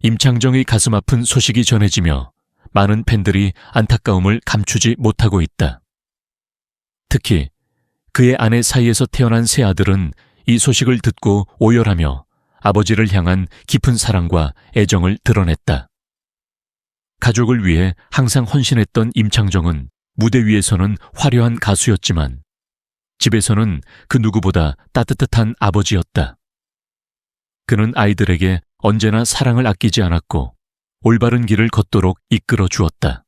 임창정의 가슴 아픈 소식이 전해지며 많은 팬들이 안타까움을 감추지 못하고 있다. 특히 그의 아내 사이에서 태어난 세 아들은 이 소식을 듣고 오열하며 아버지를 향한 깊은 사랑과 애정을 드러냈다. 가족을 위해 항상 헌신했던 임창정은 무대 위에서는 화려한 가수였지만 집에서는 그 누구보다 따뜻한 아버지였다. 그는 아이들에게 언제나 사랑을 아끼지 않았고 올바른 길을 걷도록 이끌어 주었다.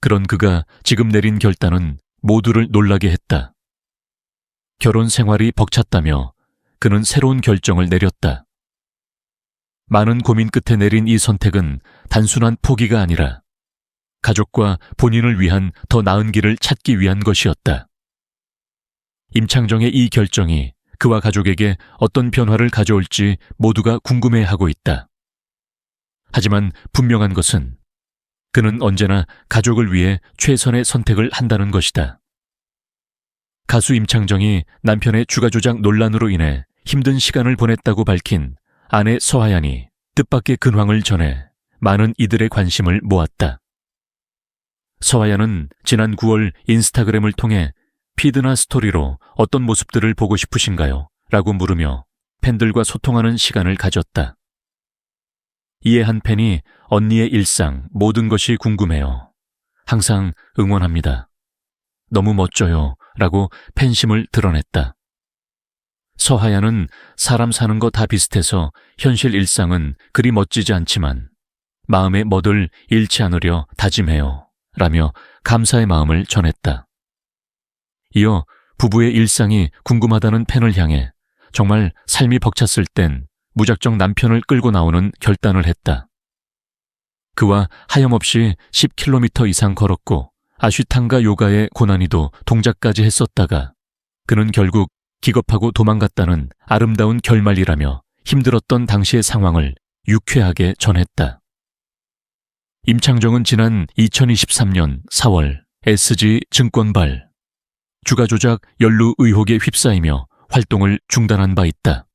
그런 그가 지금 내린 결단은 모두를 놀라게 했다. 결혼 생활이 벅찼다며 그는 새로운 결정을 내렸다. 많은 고민 끝에 내린 이 선택은 단순한 포기가 아니라 가족과 본인을 위한 더 나은 길을 찾기 위한 것이었다. 임창정의 이 결정이 그와 가족에게 어떤 변화를 가져올지 모두가 궁금해하고 있다. 하지만 분명한 것은 그는 언제나 가족을 위해 최선의 선택을 한다는 것이다. 가수 임창정이 남편의 주가 조작 논란으로 인해 힘든 시간을 보냈다고 밝힌 아내 서하얀이 뜻밖의 근황을 전해 많은 이들의 관심을 모았다. 서하얀은 지난 9월 인스타그램을 통해 피드나 스토리로 어떤 모습들을 보고 싶으신가요? 라고 물으며 팬들과 소통하는 시간을 가졌다. 이에 한 팬이 언니의 일상, 모든 것이 궁금해요. 항상 응원합니다. 너무 멋져요. 라고 팬심을 드러냈다. 서하얀은 사람 사는 거 다 비슷해서 현실 일상은 그리 멋지지 않지만 마음의 멋을 잃지 않으려 다짐해요. 라며 감사의 마음을 전했다. 이어 부부의 일상이 궁금하다는 팬을 향해 정말 삶이 벅찼을 땐 무작정 남편을 끌고 나오는 결단을 했다. 그와 하염없이 10km 이상 걸었고 아쉬탕가 요가의 고난이도 동작까지 했었다가 그는 결국 기겁하고 도망갔다는 아름다운 결말이라며 힘들었던 당시의 상황을 유쾌하게 전했다. 임창정은 지난 2023년 4월 SG 증권발 주가 조작 연루 의혹에 휩싸이며 활동을 중단한 바 있다.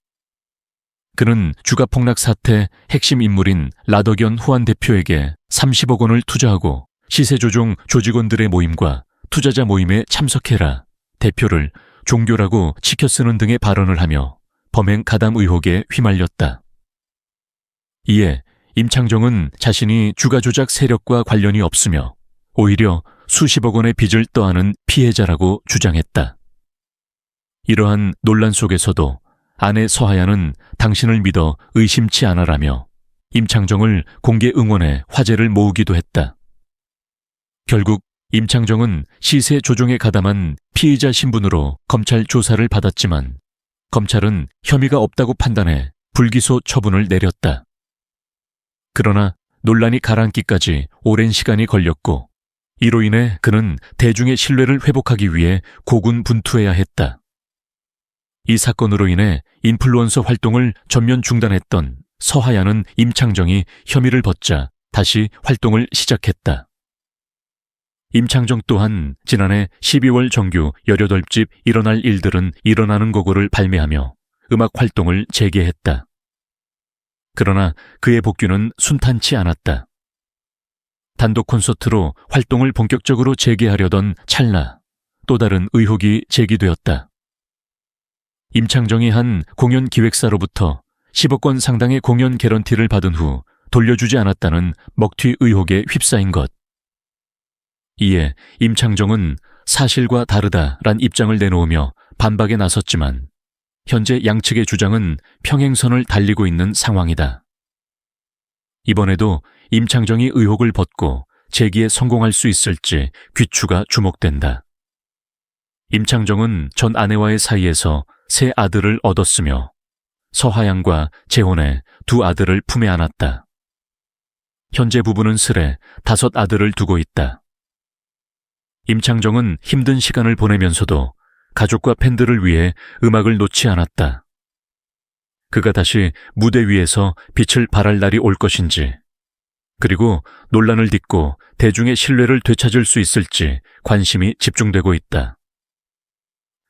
그는 주가 폭락 사태 핵심 인물인 라더견 후안 대표에게 30억 원을 투자하고 시세 조종 조직원들의 모임과 투자자 모임에 참석해라 대표를 종교라고 치켜 쓰는 등의 발언을 하며 범행 가담 의혹에 휘말렸다. 이에 임창정은 자신이 주가 조작 세력과 관련이 없으며 오히려 수십억 원의 빚을 떠안은 피해자라고 주장했다. 이러한 논란 속에서도 아내 서하야는 당신을 믿어 의심치 않아라며 임창정을 공개 응원해 화제를 모으기도 했다. 결국 임창정은 시세 조종에 가담한 피의자 신분으로 검찰 조사를 받았지만 검찰은 혐의가 없다고 판단해 불기소 처분을 내렸다. 그러나 논란이 가라앉기까지 오랜 시간이 걸렸고 이로 인해 그는 대중의 신뢰를 회복하기 위해 고군분투해야 했다. 이 사건으로 인해 인플루언서 활동을 전면 중단했던 서하야는 임창정이 혐의를 벗자 다시 활동을 시작했다. 임창정 또한 지난해 12월 정규 18집 일어날 일들은 일어나는 거고를 발매하며 음악 활동을 재개했다. 그러나 그의 복귀는 순탄치 않았다. 단독 콘서트로 활동을 본격적으로 재개하려던 찰나 또 다른 의혹이 제기되었다. 임창정이 한 공연 기획사로부터 10억 원 상당의 공연 개런티를 받은 후 돌려주지 않았다는 먹튀 의혹에 휩싸인 것. 이에 임창정은 사실과 다르다란 입장을 내놓으며 반박에 나섰지만 현재 양측의 주장은 평행선을 달리고 있는 상황이다. 이번에도 임창정이 의혹을 벗고 재기에 성공할 수 있을지 귀추가 주목된다. 임창정은 전 아내와의 사이에서 세 아들을 얻었으며 서하양과 재혼해 두 아들을 품에 안았다. 현재 부부는 슬에 다섯 아들을 두고 있다. 임창정은 힘든 시간을 보내면서도 가족과 팬들을 위해 음악을 놓지 않았다. 그가 다시 무대 위에서 빛을 발할 날이 올 것인지, 그리고 논란을 딛고 대중의 신뢰를 되찾을 수 있을지 관심이 집중되고 있다.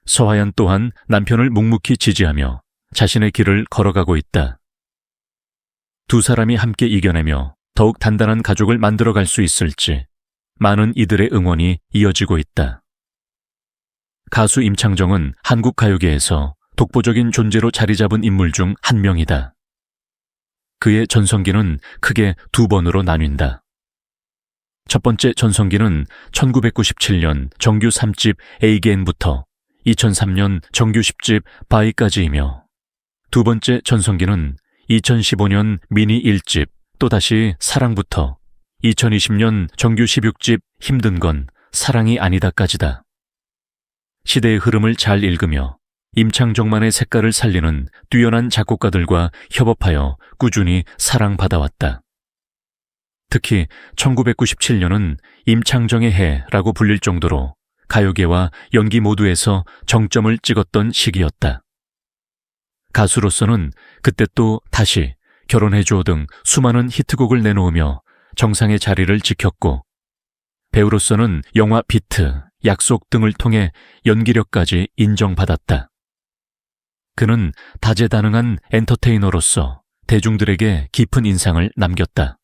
서하얀 또한 남편을 묵묵히 지지하며 자신의 길을 걸어가고 있다. 두 사람이 함께 이겨내며 더욱 단단한 가족을 만들어갈 수 있을지 많은 이들의 응원이 이어지고 있다. 가수 임창정은 한국 가요계에서 독보적인 존재로 자리 잡은 인물 중 한 명이다. 그의 전성기는 크게 두 번으로 나뉜다. 첫 번째 전성기는 1997년 정규 3집 에이겐부터 2003년 정규 10집 바이까지이며 두 번째 전성기는 2015년 미니 1집 또다시 사랑부터 2020년 정규 16집 힘든 건 사랑이 아니다까지다. 시대의 흐름을 잘 읽으며 임창정만의 색깔을 살리는 뛰어난 작곡가들과 협업하여 꾸준히 사랑받아왔다. 특히 1997년은 임창정의 해라고 불릴 정도로 가요계와 연기 모두에서 정점을 찍었던 시기였다. 가수로서는 그때 또 다시 결혼해줘 등 수많은 히트곡을 내놓으며 정상의 자리를 지켰고 배우로서는 영화 비트, 약속 등을 통해 연기력까지 인정받았다. 그는 다재다능한 엔터테이너로서 대중들에게 깊은 인상을 남겼다.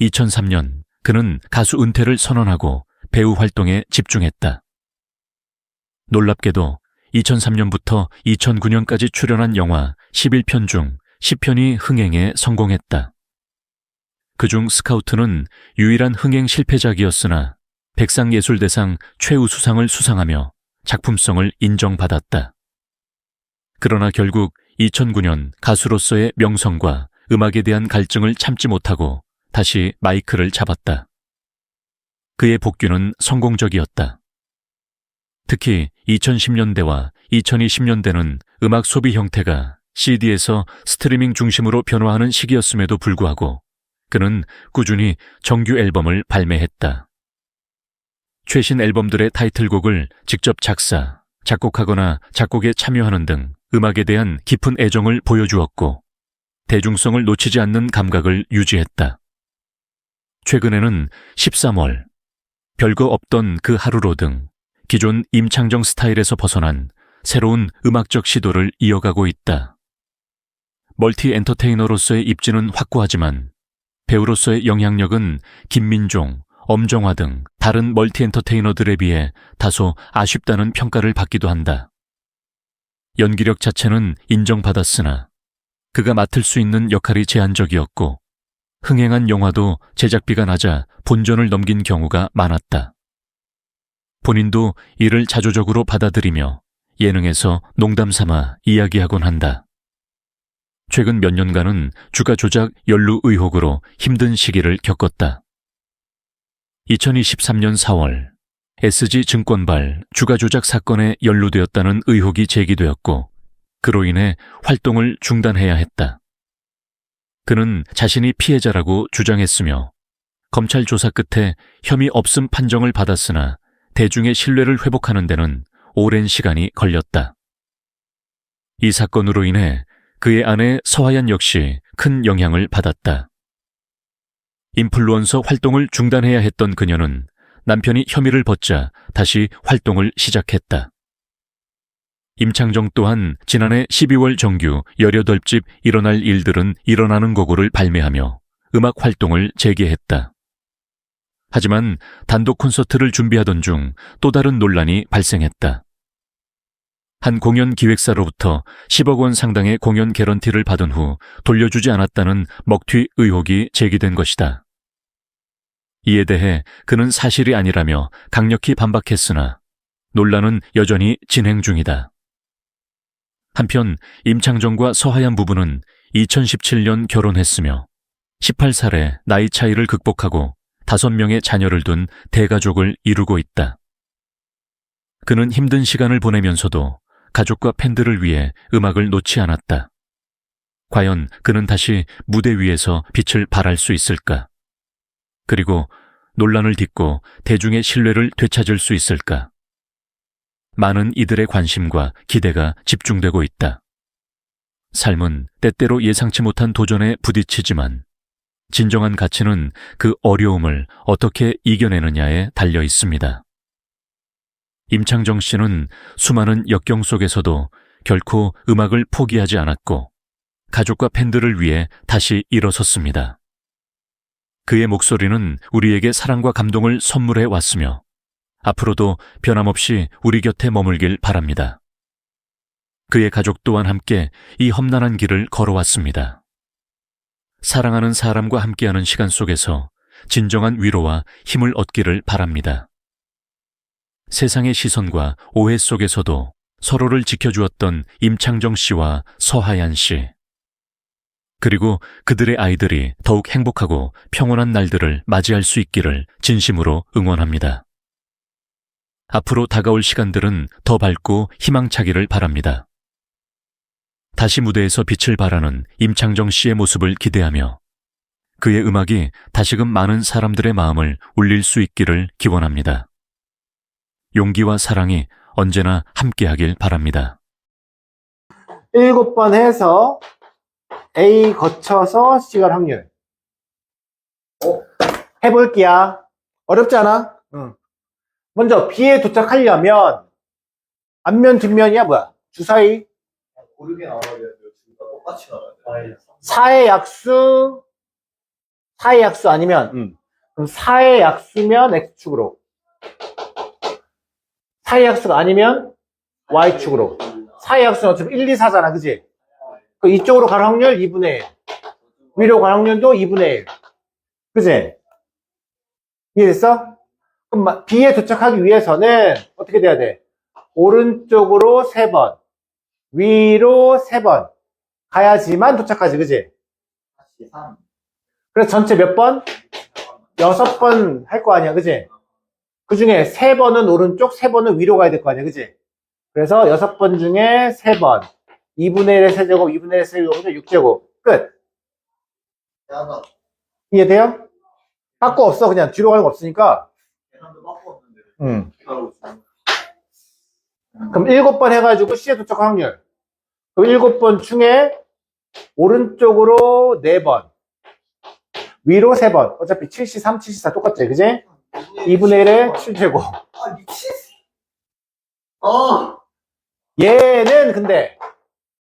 2003년 그는 가수 은퇴를 선언하고 배우 활동에 집중했다. 놀랍게도 2003년부터 2009년까지 출연한 영화 11편 중 10편이 흥행에 성공했다. 그중 스카우트는 유일한 흥행 실패작이었으나 백상예술대상 최우수상을 수상하며 작품성을 인정받았다. 그러나 결국 2009년 가수로서의 명성과 음악에 대한 갈증을 참지 못하고 다시 마이크를 잡았다. 그의 복귀는 성공적이었다. 특히 2010년대와 2020년대는 음악 소비 형태가 CD에서 스트리밍 중심으로 변화하는 시기였음에도 불구하고 그는 꾸준히 정규 앨범을 발매했다. 최신 앨범들의 타이틀곡을 직접 작사, 작곡하거나 작곡에 참여하는 등 음악에 대한 깊은 애정을 보여주었고 대중성을 놓치지 않는 감각을 유지했다. 최근에는 13월, 별거 없던 그 하루로 등 기존 임창정 스타일에서 벗어난 새로운 음악적 시도를 이어가고 있다. 멀티 엔터테이너로서의 입지는 확고하지만 배우로서의 영향력은 김민종, 엄정화 등 다른 멀티 엔터테이너들에 비해 다소 아쉽다는 평가를 받기도 한다. 연기력 자체는 인정받았으나 그가 맡을 수 있는 역할이 제한적이었고 흥행한 영화도 제작비가 낮아 본전을 넘긴 경우가 많았다. 본인도 이를 자조적으로 받아들이며 예능에서 농담 삼아 이야기하곤 한다. 최근 몇 년간은 주가 조작 연루 의혹으로 힘든 시기를 겪었다. 2023년 4월 SG 증권발 주가 조작 사건에 연루되었다는 의혹이 제기되었고 그로 인해 활동을 중단해야 했다. 그는 자신이 피해자라고 주장했으며 검찰 조사 끝에 혐의 없음 판정을 받았으나 대중의 신뢰를 회복하는 데는 오랜 시간이 걸렸다. 이 사건으로 인해 그의 아내 서하연 역시 큰 영향을 받았다. 인플루언서 활동을 중단해야 했던 그녀는 남편이 혐의를 벗자 다시 활동을 시작했다. 임창정 또한 지난해 12월 정규 18집 일어날 일들은 일어나는 거고를 발매하며 음악 활동을 재개했다. 하지만 단독 콘서트를 준비하던 중 또 다른 논란이 발생했다. 한 공연 기획사로부터 10억 원 상당의 공연 개런티를 받은 후 돌려주지 않았다는 먹튀 의혹이 제기된 것이다. 이에 대해 그는 사실이 아니라며 강력히 반박했으나 논란은 여전히 진행 중이다. 한편 임창정과 서하얀 부부는 2017년 결혼했으며 18살의 나이 차이를 극복하고 5명의 자녀를 둔 대가족을 이루고 있다. 그는 힘든 시간을 보내면서도 가족과 팬들을 위해 음악을 놓지 않았다. 과연 그는 다시 무대 위에서 빛을 발할 수 있을까? 그리고 논란을 딛고 대중의 신뢰를 되찾을 수 있을까? 많은 이들의 관심과 기대가 집중되고 있다. 삶은 때때로 예상치 못한 도전에 부딪히지만 진정한 가치는 그 어려움을 어떻게 이겨내느냐에 달려 있습니다. 임창정 씨는 수많은 역경 속에서도 결코 음악을 포기하지 않았고 가족과 팬들을 위해 다시 일어섰습니다. 그의 목소리는 우리에게 사랑과 감동을 선물해 왔으며 앞으로도 변함없이 우리 곁에 머물길 바랍니다. 그의 가족 또한 함께 이 험난한 길을 걸어왔습니다. 사랑하는 사람과 함께하는 시간 속에서 진정한 위로와 힘을 얻기를 바랍니다. 세상의 시선과 오해 속에서도 서로를 지켜주었던 임창정 씨와 서하얀 씨. 그리고 그들의 아이들이 더욱 행복하고 평온한 날들을 맞이할 수 있기를 진심으로 응원합니다. 앞으로 다가올 시간들은 더 밝고 희망차기를 바랍니다. 다시 무대에서 빛을 발하는 임창정 씨의 모습을 기대하며 그의 음악이 다시금 많은 사람들의 마음을 울릴 수 있기를 기원합니다. 용기와 사랑이 언제나 함께하길 바랍니다. 일곱 번 해서 A 거쳐서 C 갈 확률. 어? 해볼게야. 어렵지 않아? 응. 먼저 B에 도착하려면 앞면 뒷면이야 뭐야? 주사위 고르게 나와야 되는데 둘다 똑같이 나와야 돼. 4의 약수 4의 약수 아니면 음. 그럼 4의 약수면 X축으로 4의 약수가 아니면 Y축으로 4의 약수는 어차피 1, 2, 4잖아 그지? 그 이쪽으로 갈 확률 2분의 1 위로 갈 확률도 2분의 1 그지? 이해됐어? 그럼 마- B에 도착하기 위해서는 어떻게 돼야 돼? 오른쪽으로 3번 위로 3번 가야지만 도착하지 그지? 다시 3. 그래서 전체 몇 번? 여섯 번할 거 아니야, 그지? 그 중에 세 번은 오른쪽, 세 번은 위로 가야 될 거 아니야, 그지? 그래서 여섯 번 중에 세 번. 2분의 1의 세제곱, 2분의 1의 세제곱은 6제곱. 끝. 이해돼요? 바꿔 없어, 그냥 뒤로 가는 거 없으니까. 계산도 음. 그럼 일곱 번 해가지고 C에 도착 확률. 그럼 일곱 번 중에 오른쪽으로 네 번. 위로 세 번. 어차피 73, 74 똑같지, 그지? 2분의 1의 7제곱. 아 미친. 아 얘는 근데